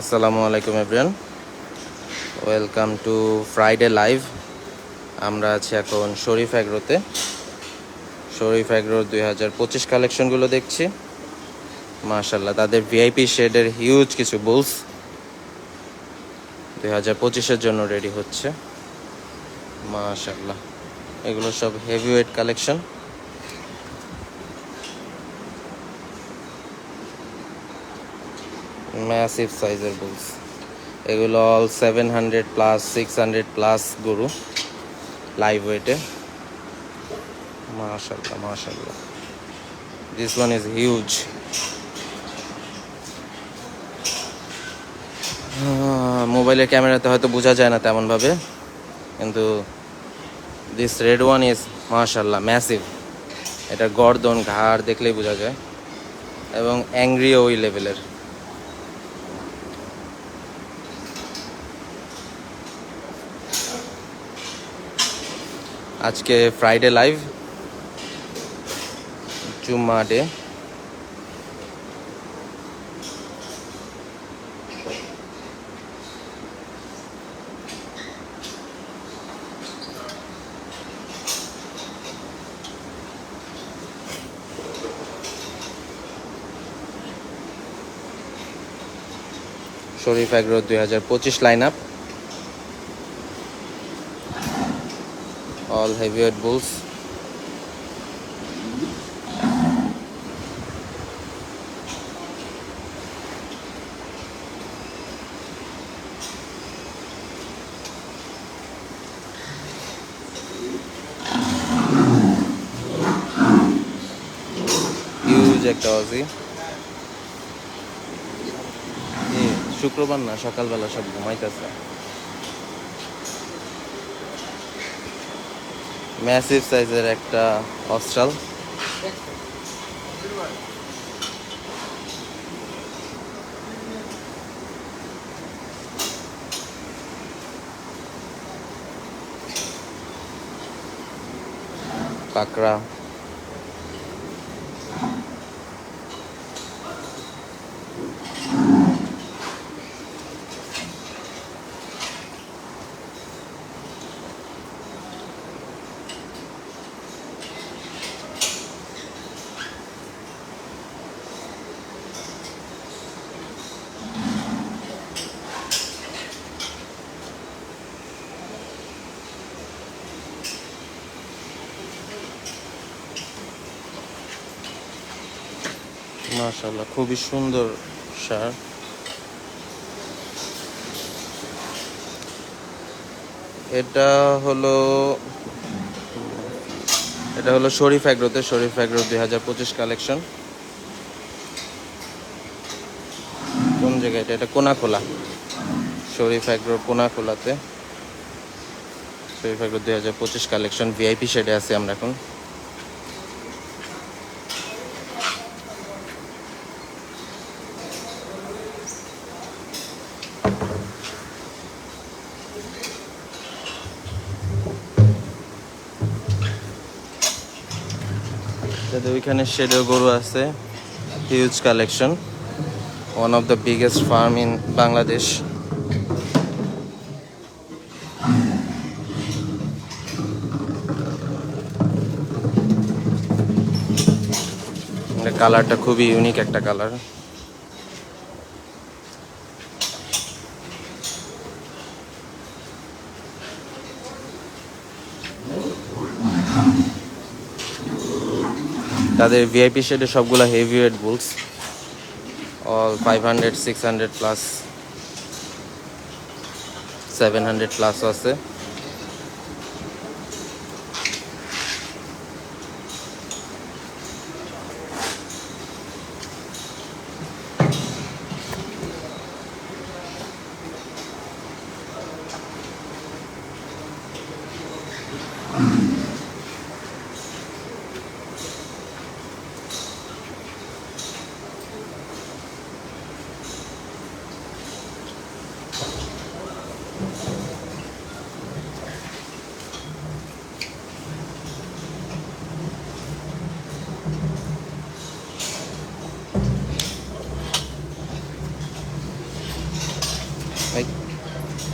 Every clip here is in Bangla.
আসসালামু আলাইকুম everyone welcome to Friday live আমরা আছি এখন শরীফ অ্যাগ্রোতে শরীফ অ্যাগ্রোর দুই হাজার পঁচিশ কালেকশনগুলো দেখছি। মাশাল্লাহ তাদের ভিআইপি শেডের হিউজ কিছু বুলস দুই হাজার পঁচিশের জন্য রেডি হচ্ছে। মাশাল্লাহ এগুলো সব হেভিওয়েট কালেকশন ম্যাসিভ সাইজের বুলস এগুলো all seven hundred plus six hundred plus গরু। লাইভ ওয়েটে মাশাল্লাহ মাশাল্লাহ দিস ওয়ান ইজ হিউজ মোবাইলের ক্যামেরাতে হয়তো বোঝা যায় না তেমনভাবে। কিন্তু দিস রেড ওয়ান ইজ মাশাল্লাহ ম্যাসিভ এটা গর্দন, ঘাড় দেখলেই বোঝা যায়। এবং অ্যাংরি ওই লেভেলের আজকে ফ্রাইডে লাইভ জুম্মা ডে শরীফ এগ্রো দুই হাজার পঁচিশ line up all heavyweight bulls. শুক্রবার না সকালবেলা সব ঘুমাইতেছে। ম্যাসিভ সাইজের একটা অস্ট্রাল। কাঁকড়া মাশাল্লাহ খুবই সুন্দর সার। এটা হলো এটা হলো শরীফ অ্যাগ্রোতে শরীফ অ্যাগ্রো দুই হাজার পঁচিশ কালেকশন। কোন জায়গায় এটা? এটা কোনাখোলা। শরীফ অ্যাগ্রো কোনাখোলাতে। শরীফ অ্যাগ্রো দুই হাজার পঁচিশ কালেকশন, ভিআইপি শেডে আছি আমরা এখন। যাদের শেডো গরু আছে huge collection one of the biggest farm in Bangladesh কালারটা খুবই ইউনিক একটা কালার তাদের ভিআইপি শেডে সবগুলো heavyweight bulls all five hundred six hundred plus seven hundred প্লাসও আছে।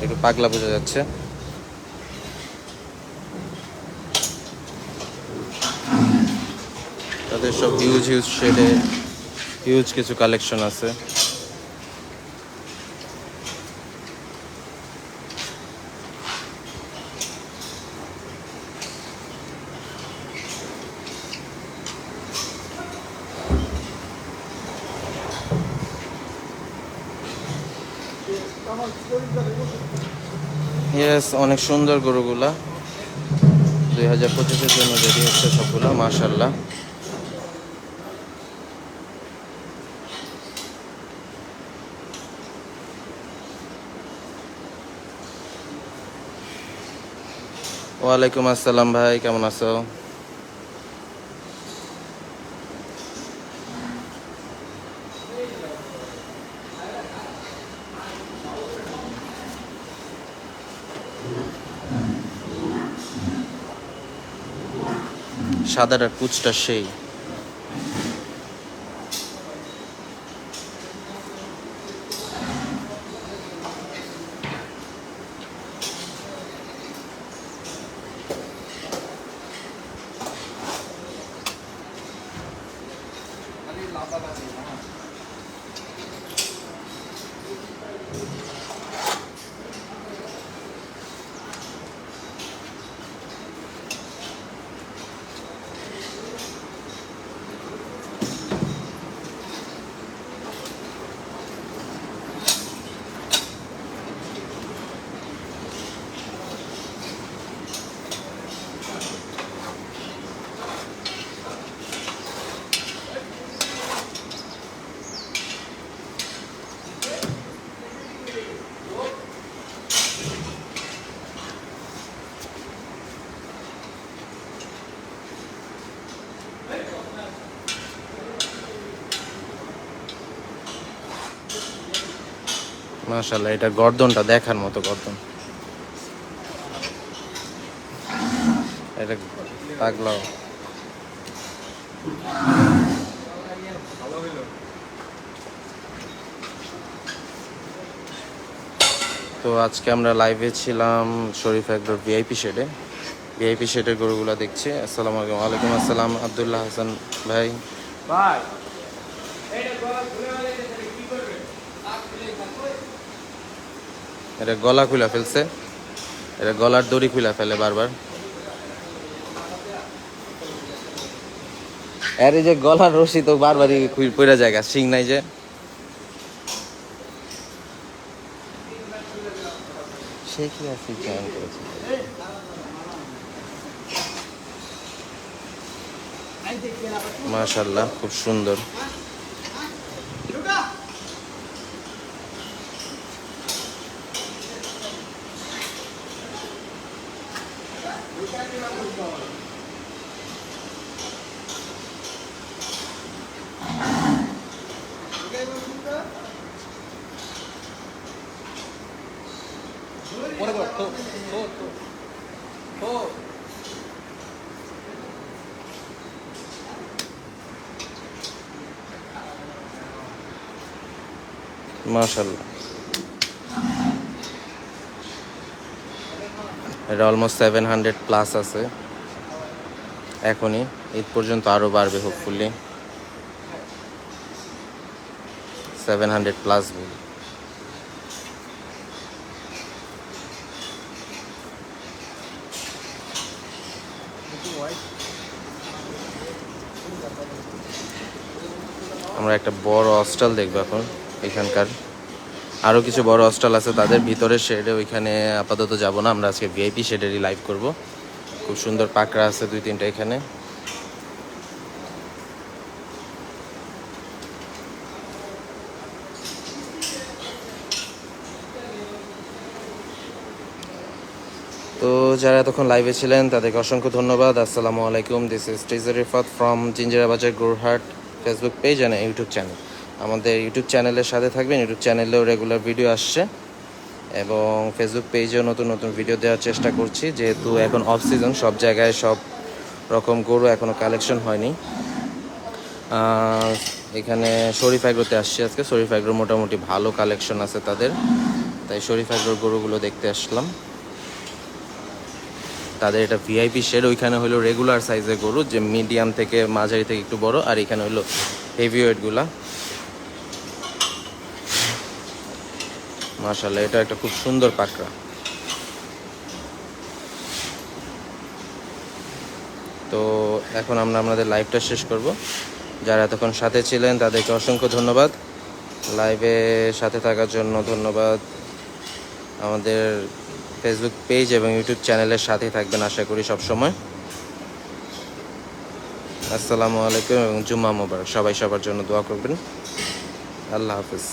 একটু পাগলা বোঝা যাচ্ছে। তাদের সব হিউজ হিউজ শেডে হিউজ কিছু কালেকশন আছে। ইয়েস অনেক সুন্দর গরুগুলা। দুই হাজার পঁচিশের জন্য রেডি হচ্ছে সবগুলা মাশাল্লাহ ওয়ালাইকুম আসসালাম ভাই, কেমন আছো? সাদাটার কুচটা সেই। মাশাল্লাহ এটা গর্দনটা দেখার মতো গর্দন। এটা পাগলাও। তো আজকে আমরা লাইভে ছিলাম শরীফ একদর ভিআইপি শেডে ভিআইপি শেডের গরুগুলো দেখছি। আসসালামু আলাইকুম। ওয়ালাইকুম আসসালাম আবদুল্লাহ হাসান ভাই। ভাই এটা গলা খুলে ফেলছে। এটা গলার দড়ি খুলে ফেলে বারবার। আর এই যে গলার রশি তো বারবারই পড়ে জায়গা শিং নাই যে। মাশাল্লাহ খুব সুন্দর। পরে কর তো তো মাশাল্লাহ এটা অলমোস্ট সেভেন হান্ড্রেড প্লাস আছে। এখনই, ঈদ পর্যন্ত আরও বাড়বে হোপফুলি সেভেন হান্ড্রেড প্লাস আমরা একটা বড় হস্টেল দেখব এখন, এখানকার। আরও কিছু বড় হস্টেল আছে, তাদের ভিতরে শেডে ওইখানে আপাতত যাব না, আমরা আজকে ভিআইপি শেডেরই লাইভ করব। খুব সুন্দর পাকড়া আছে দুই তিনটা এখানে। তো যারা এতক্ষণ লাইভে ছিলেন, তাদেরকে অসংখ্য ধন্যবাদ। আসসালামু আলাইকুম। This is teaser Rifat from Jinjira বাজার Gorhat Facebook page and YouTube channel আমাদের ইউটিউব চ্যানেলের সাথে থাকবেন। ইউটিউব চ্যানেলেও রেগুলার ভিডিও আসছে। এবং ফেসবুক পেজেও নতুন নতুন ভিডিও দেওয়ার চেষ্টা করছি। যেহেতু এখন অফ সিজন সব জায়গায় সব রকম গরু এখনও কালেকশন হয়নি। এখানে শরীফ অ্যাগ্রোতে আসছি আজকে। শরীফ অ্যাগ্রো মোটামুটি ভালো কালেকশন আছে তাদের। তাই শরীফ এগ্রোর গরুগুলো দেখতে আসলাম। তাদের এটা ভিআইপি শেড ওইখানে হলো রেগুলার সাইজের গরু, যে মিডিয়াম থেকে মাঝারি থেকে একটু বড়, আর এখানে হলো হেভি ওয়েটগুলা মাশাল্লাহ এটা একটা খুব সুন্দর পাকড়া। তো এখন আমরা আমাদের লাইভটা শেষ করব। যারা এতক্ষণ সাথে ছিলেন, তাদেরকে অসংখ্য ধন্যবাদ। লাইভে সাথে থাকার জন্য ধন্যবাদ। আমাদের ফেসবুক পেজ এবং ইউটিউব চ্যানেলের সাথেই থাকবেন, আশা করি সব সময় আসসালামু আলাইকুম এবং জুম্মা মোবারক। সবাই সবার জন্য দোয়া করবেন। আল্লাহ হাফিজ।